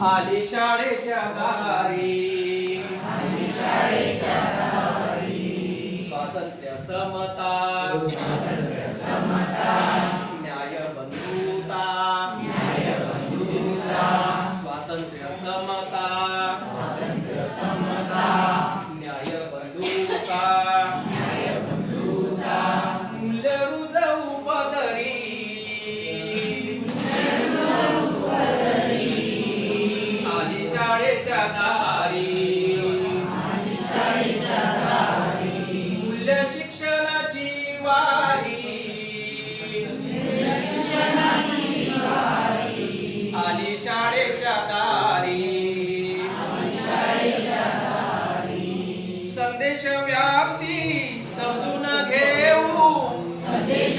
आली शाळेच्या दारी. स्वातंत्र्य समता. शाळेच्या दारी. मूल्य शिक्षणाची वारी. आली शाळेच्या दारी. संदेश व्याप्ती समजून घेऊ. संदेश